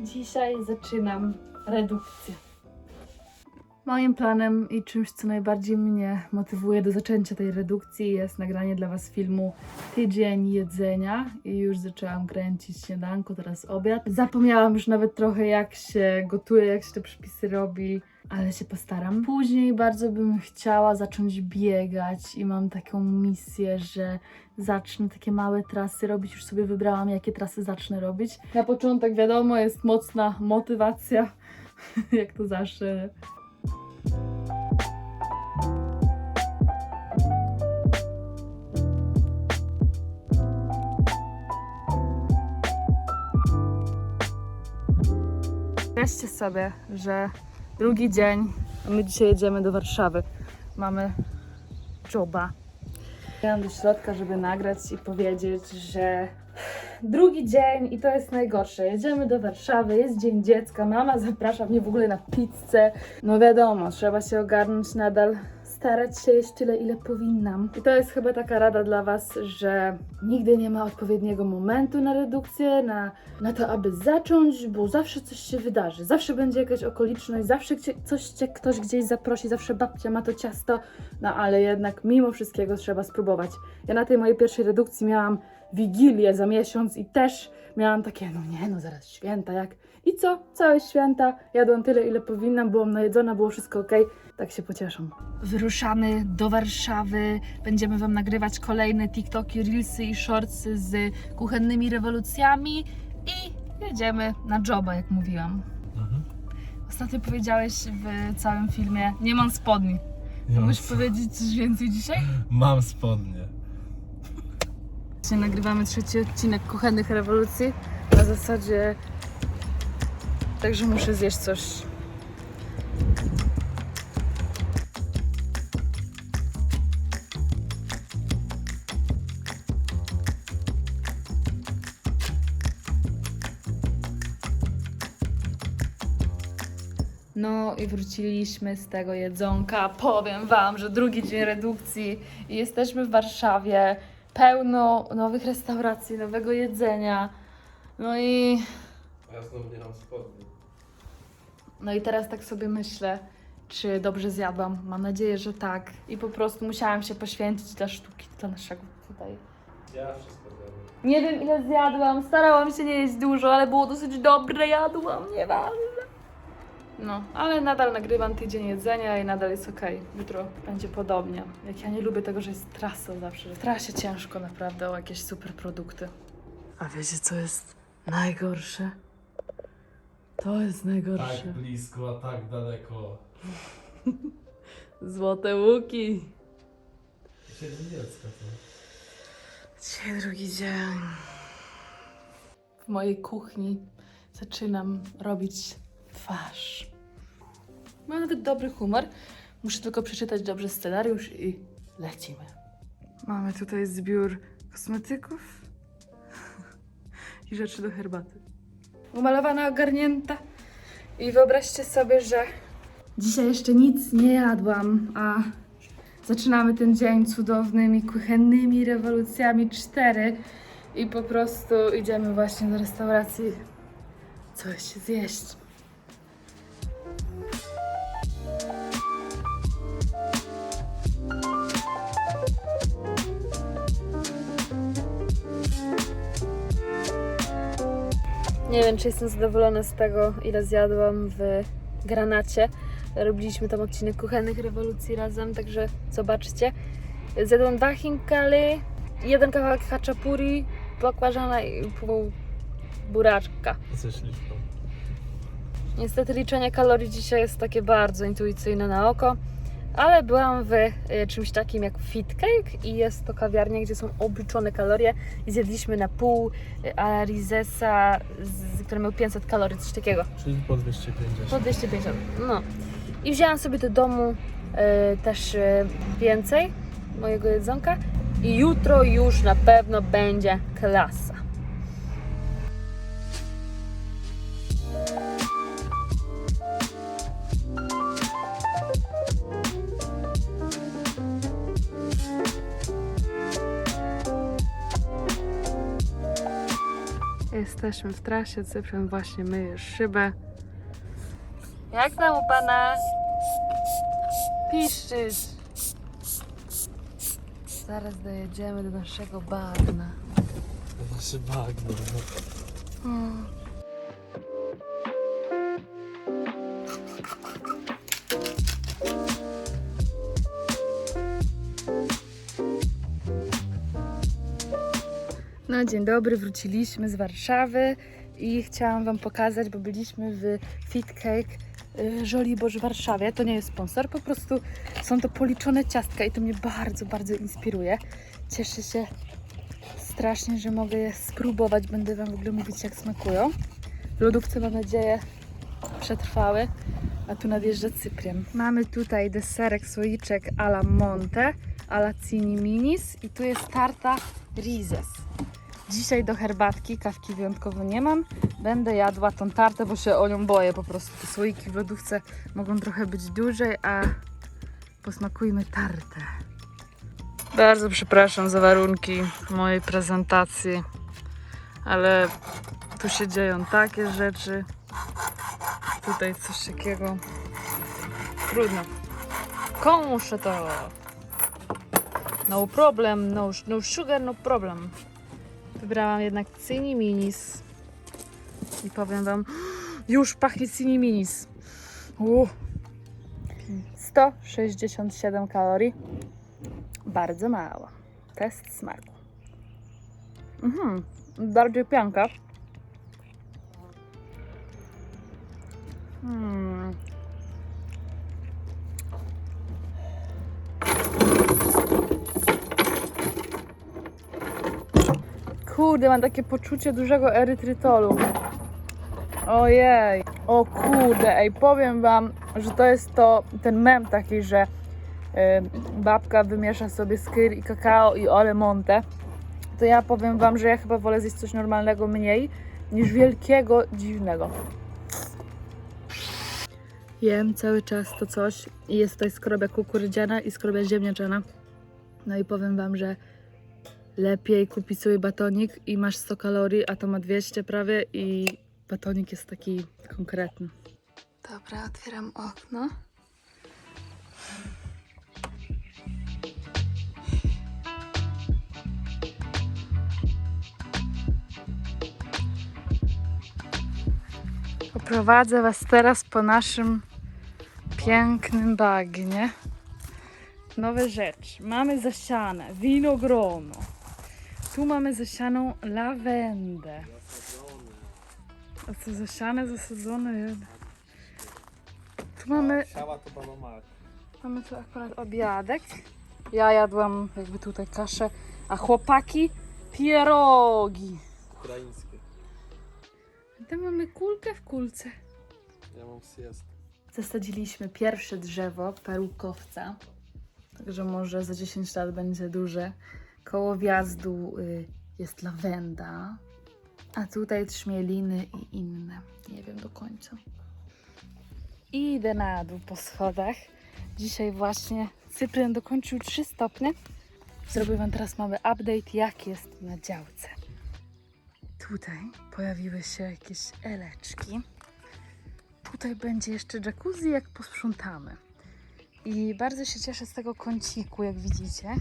Dzisiaj zaczynam redukcję. Moim planem i czymś, co najbardziej mnie motywuje do zaczęcia tej redukcji, jest nagranie dla Was filmu Tydzień jedzenia. I już zaczęłam kręcić śniadanko, teraz obiad. Zapomniałam już nawet trochę, jak się gotuje, jak się te przepisy robi, ale się postaram. Później bardzo bym chciała zacząć biegać i mam taką misję, że zacznę takie małe trasy robić. Już sobie wybrałam, jakie trasy zacznę robić. Na początek, wiadomo, jest mocna motywacja, jak to zawsze. Wyobraźcie sobie, że drugi dzień, my dzisiaj jedziemy do Warszawy. Mamy joba. Jechałam do środka, żeby nagrać i powiedzieć, że drugi dzień i to jest najgorsze. Jedziemy do Warszawy, jest Dzień Dziecka, mama zaprasza mnie w ogóle na pizzę. No wiadomo, trzeba się ogarnąć nadal, starać się jeść tyle, ile powinnam. I to jest chyba taka rada dla Was, że nigdy nie ma odpowiedniego momentu na redukcję, na, na to, aby zacząć, bo zawsze coś się wydarzy. Zawsze będzie jakaś okoliczność, zawsze coś cię ktoś gdzieś zaprosi, zawsze babcia ma to ciasto, no ale jednak mimo wszystkiego trzeba spróbować. Ja na tej mojej pierwszej redukcji miałam Wigilię za miesiąc i też miałam takie, no nie, no zaraz święta, jak? I co? Całe święta, jadłam tyle, ile powinnam, byłam najedzona, było wszystko ok. Tak się pocieszam. Wyruszamy do Warszawy. Będziemy Wam nagrywać kolejne TikToki, Reelsy i Shortsy z kuchennymi rewolucjami i jedziemy na joba, jak mówiłam. Mhm. Ostatnio powiedziałeś w całym filmie, nie mam spodni. Mam, Możesz powiedzieć coś więcej dzisiaj? mam spodnie. Dzisiaj nagrywamy trzeci odcinek Kuchennych Rewolucji. Na zasadzie... Także muszę zjeść coś. No i wróciliśmy z tego jedzonka. Powiem Wam, że drugi dzień redukcji i jesteśmy w Warszawie. Pełno nowych restauracji, nowego jedzenia. No i, Ja znowu nie mam spodni. no i teraz tak sobie myślę, czy dobrze zjadłam. Mam nadzieję, że tak. I po prostu musiałam się poświęcić dla sztuki, dla naszego tutaj. Ja wszystko zjadłem. Nie wiem ile zjadłam, starałam się nie jeść dużo, ale było dosyć dobre, jadłam, nieważne. No, ale nadal nagrywam tydzień jedzenia i nadal jest okej. Jutro będzie podobnie. Jak ja nie lubię tego, że jest trasą zawsze. W trasie ciężko naprawdę o jakieś super produkty. A wiecie co jest najgorsze? To jest najgorsze. Tak blisko, a tak daleko. Złote łuki. Dzisiaj dziecka to. Dzisiaj drugi dzień. W mojej kuchni zaczynam robić twarz. Mam nawet dobry humor. Muszę tylko przeczytać dobrze scenariusz i lecimy. Mamy tutaj zbiór kosmetyków i rzeczy do herbaty. Umalowana, ogarnięta. I wyobraźcie sobie, że dzisiaj jeszcze nic nie jadłam, a Zaczynamy ten dzień cudownymi, kuchennymi rewolucjami 4 i po prostu idziemy właśnie do restauracji coś zjeść. Nie wiem, czy jestem zadowolona z tego, ile zjadłam w granacie. Robiliśmy tam odcinek kuchennych rewolucji razem, także zobaczcie. Zjadłam dwa chinkali, jeden kawałek haczapuri, bakłażana i pół buraczka. Ze śliwką. Niestety liczenie kalorii dzisiaj jest takie bardzo intuicyjne na oko, ale byłam w y, czymś takim jak Fit Cake i jest to kawiarnia, gdzie są obliczone kalorie i zjedliśmy na pół y, Arizesa, który miał 500 kalorii, coś takiego. Czyli po 250. Po 250. No. I wzięłam sobie do domu e, też e, więcej mojego jedzonka. I jutro już na pewno będzie klasa. Jesteśmy w trasie. Cyprian właśnie myje szybę. Jak tam u pana? Piszczysz. Zaraz dojedziemy do naszego bagna. Nasze bagno. No. Hmm. Dzień dobry, wróciliśmy z Warszawy i chciałam Wam pokazać, bo byliśmy w Fit Cake y, Żoliborz w Warszawie. To nie jest sponsor, po prostu są to policzone ciastka i to mnie bardzo, bardzo inspiruje. Cieszę się strasznie, że mogę je spróbować. Będę Wam w ogóle mówić, jak smakują. Lodówce mam nadzieję przetrwały, a tu nadjeżdża Cyprian. Mamy tutaj deserek słoiczek alla Monte, alla Cini Minis i tu jest tarta Rizes. Dzisiaj do herbatki, kawki wyjątkowo nie mam. Będę jadła tą tartę, bo się o nią boję po prostu. Te słoiki w lodówce mogą trochę być dłużej, a posmakujmy tartę. Bardzo przepraszam za warunki mojej prezentacji, ale tu się dzieją takie rzeczy. Tutaj coś takiego. Trudno. Komuż to? No problem, no, no sugar, no problem. Wybrałam jednak Cini Minis. I powiem Wam, już pachnie Cini Minis. Uh. 167 kalorii. Bardzo mało. Test smaku. Mhm. Bardziej pianka. Hmm. Kurde, mam takie poczucie dużego erytrytolu. Ojej. O kurde, ej, powiem wam, że to jest to, ten mem taki, że y, babka wymiesza sobie skyr i kakao i ole monte. To ja powiem wam, że ja chyba wolę zjeść coś normalnego mniej niż wielkiego, dziwnego. Jem cały czas to coś i jest tutaj skrobia kukurydziana i skrobia ziemniaczana. No i powiem wam, że lepiej kupić sobie batonik i masz 100 kalorii, a to ma 200 prawie i batonik jest taki konkretny. Dobra, otwieram okno. Oprowadzę Was teraz po naszym pięknym bagnie. Nowe rzeczy. Mamy zasiane winogrono. Tu mamy zasianą lawendę. A co zasiane, zasadzone? Tu mamy, Siała to Mark. mamy tu akurat obiadek. Ja jadłam jakby tutaj kaszę, a chłopaki pierogi. Ukraińskie. Tam mamy kulkę w kulce. Ja mam siest. Zasadziliśmy pierwsze drzewo perukowca, także może za 10 lat będzie duże. Koło wjazdu y, jest lawenda, a tutaj trzmieliny i inne. Nie wiem do końca. I idę na dół po schodach. Dzisiaj właśnie Cyprian dokończył 3 stopnie. Zrobię Wam teraz mały update, jak jest na działce. Tutaj pojawiły się jakieś eleczki. Tutaj będzie jeszcze jacuzzi, jak posprzątamy. I bardzo się cieszę z tego kąciku, jak widzicie.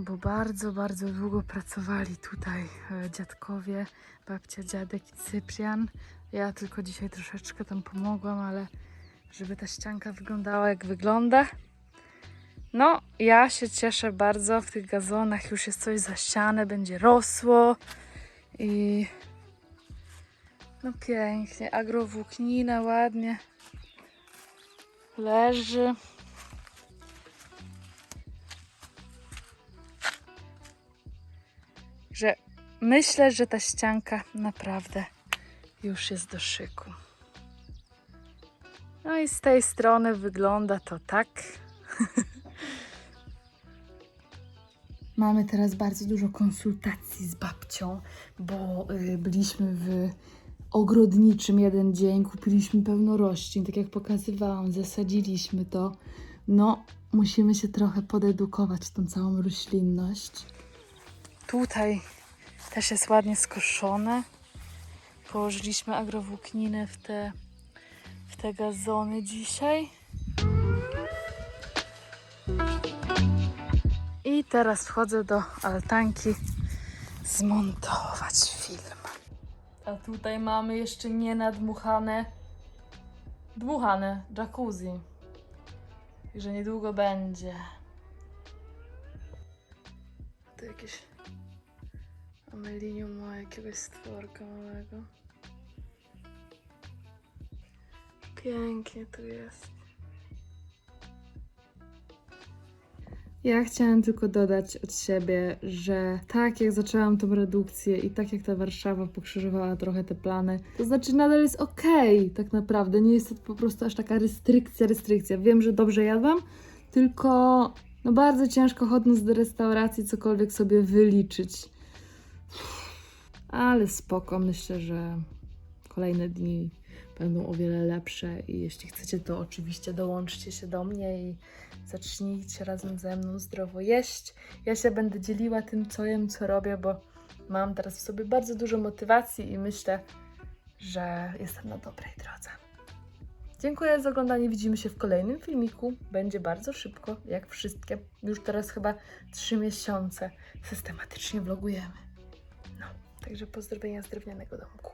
Bo bardzo, bardzo długo pracowali tutaj e, dziadkowie, babcia, dziadek i Cyprian. Ja tylko dzisiaj troszeczkę tam pomogłam, ale żeby ta ścianka wyglądała jak wygląda. No, ja się cieszę bardzo. W tych gazonach już jest coś zasiane, będzie rosło. I no pięknie, agrowłóknina ładnie leży. Myślę, że ta ścianka naprawdę już jest do szyku. No i z tej strony wygląda to tak. Mamy teraz bardzo dużo konsultacji z babcią, bo y, byliśmy w ogrodniczym jeden dzień, kupiliśmy pełno roślin, tak jak pokazywałam, zasadziliśmy to. No, musimy się trochę podedukować tą całą roślinność. Tutaj Też jest ładnie skoszone. Położyliśmy agrowłókninę w te, w te gazony dzisiaj. I teraz wchodzę do altanki zmontować film. A tutaj mamy jeszcze nie nadmuchane, dmuchane jacuzzi. Że niedługo będzie. Tu jakieś Amelinium ma jakiegoś stworka małego. Pięknie tu jest. Ja chciałam tylko dodać od siebie, że tak jak zaczęłam tą redukcję i tak jak ta Warszawa pokrzyżowała trochę te plany, to znaczy nadal jest okej, tak naprawdę. Nie jest to po prostu aż taka restrykcja, restrykcja. Wiem, że dobrze jadłam, tylko no bardzo ciężko chodząc do restauracji cokolwiek sobie wyliczyć. Ale spoko, myślę, że kolejne dni będą o wiele lepsze i jeśli chcecie, to oczywiście dołączcie się do mnie i zacznijcie razem ze mną zdrowo jeść. Ja się będę dzieliła tym, co jem, co robię, bo mam teraz w sobie bardzo dużo motywacji i myślę, że jestem na dobrej drodze. Dziękuję za oglądanie. Widzimy się w kolejnym filmiku. Będzie bardzo szybko, jak wszystkie. Już teraz chyba trzy miesiące systematycznie vlogujemy. Także pozdrowienia z drewnianego domku.